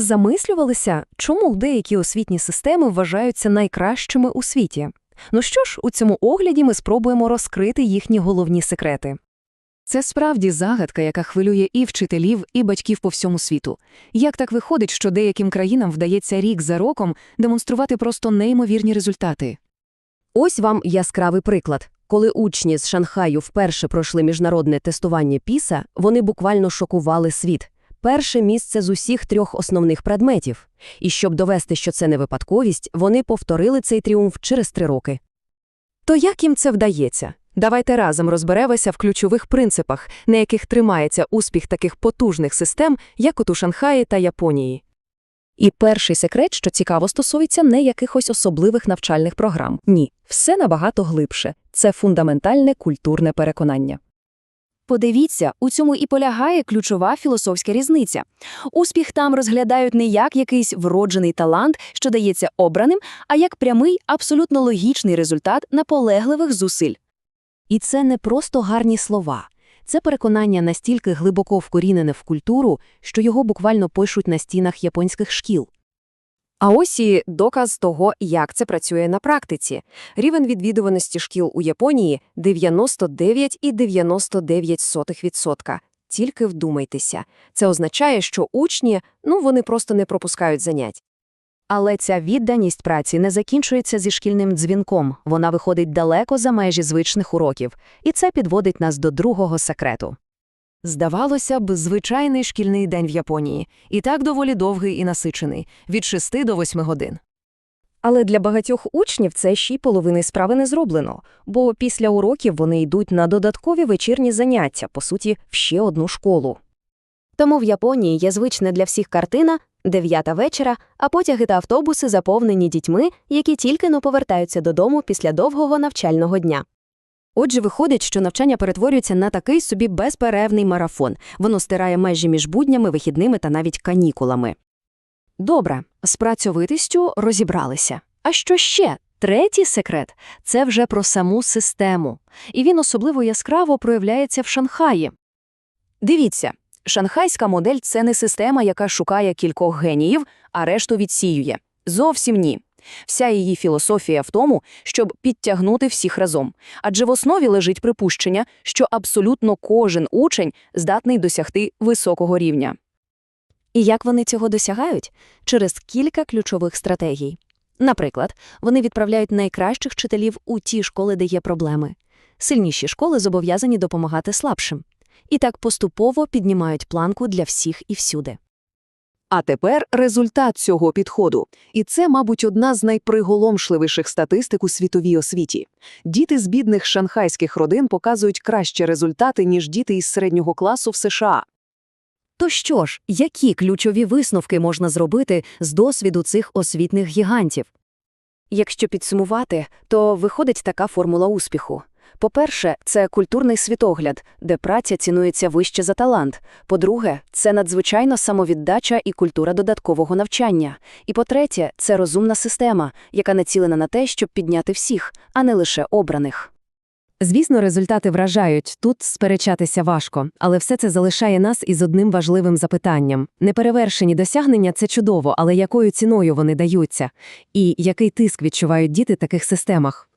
Замислювалися, чому деякі освітні системи вважаються найкращими у світі? Ну що ж, у цьому огляді ми спробуємо розкрити їхні головні секрети. Це справді загадка, яка хвилює і вчителів, і батьків по всьому світу. Як так виходить, що деяким країнам вдається рік за роком демонструвати просто неймовірні результати? Ось вам яскравий приклад. Коли учні з Шанхаю вперше пройшли міжнародне тестування ПІСА, вони буквально шокували світ. Перше місце з усіх трьох основних предметів. І щоб довести, що це не випадковість, вони повторили цей тріумф через три роки. То як їм це вдається? Давайте разом розберемося в ключових принципах, на яких тримається успіх таких потужних систем, як от у Шанхаї та Японії. І перший секрет, що цікаво, стосується не якихось особливих навчальних програм. Ні, все набагато глибше. Це фундаментальне культурне переконання. Подивіться, у цьому і полягає ключова філософська різниця. Успіх там розглядають не як якийсь вроджений талант, що дається обраним, а як прямий, абсолютно логічний результат наполегливих зусиль. І це не просто гарні слова. Це переконання настільки глибоко вкорінене в культуру, що його буквально пишуть на стінах японських шкіл. А ось і доказ того, як це працює на практиці. Рівень відвідуваності шкіл у Японії 99,99%. Тільки вдумайтеся. Це означає, що учні, ну, вони просто не пропускають занять. Але ця відданість праці не закінчується зі шкільним дзвінком, вона виходить далеко за межі звичних уроків, і це підводить нас до другого секрету. Здавалося б, звичайний шкільний день в Японії, і так доволі довгий і насичений – від 6 до 8 годин. Але для багатьох учнів це ще й половини справи не зроблено, бо після уроків вони йдуть на додаткові вечірні заняття, по суті, в ще одну школу. Тому в Японії є звична для всіх картина дев'ята вечора, а потяги та автобуси заповнені дітьми, які тільки но повертаються додому після довгого навчального дня. Отже, виходить, що навчання перетворюється на такий собі безперервний марафон. Воно стирає межі між буднями, вихідними та навіть канікулами. Добре, з працьовитістю розібралися. А що ще? Третій секрет – це вже про саму систему. І він особливо яскраво проявляється в Шанхаї. Дивіться, шанхайська модель – це не система, яка шукає кількох геніїв, а решту відсіює. Зовсім ні. Вся її філософія в тому, щоб підтягнути всіх разом. Адже в основі лежить припущення, що абсолютно кожен учень здатний досягти високого рівня. І як вони цього досягають? Через кілька ключових стратегій. Наприклад, вони відправляють найкращих вчителів у ті школи, де є проблеми. Сильніші школи зобов'язані допомагати слабшим. І так поступово піднімають планку для всіх і всюди. А тепер результат цього підходу. І це, мабуть, одна з найприголомшливіших статистик у світовій освіті. Діти з бідних шанхайських родин показують кращі результати, ніж діти із середнього класу в США. То що ж, які ключові висновки можна зробити з досвіду цих освітних гігантів? Якщо підсумувати, то виходить така формула успіху. По-перше, це культурний світогляд, де праця цінується вище за талант. По-друге, це надзвичайна самовіддача і культура додаткового навчання. І по-третє, це розумна система, яка націлена на те, щоб підняти всіх, а не лише обраних. Звісно, результати вражають, тут сперечатися важко, але все це залишає нас із одним важливим запитанням. Неперевершені досягнення – це чудово, але якою ціною вони даються? І який тиск відчувають діти в таких системах?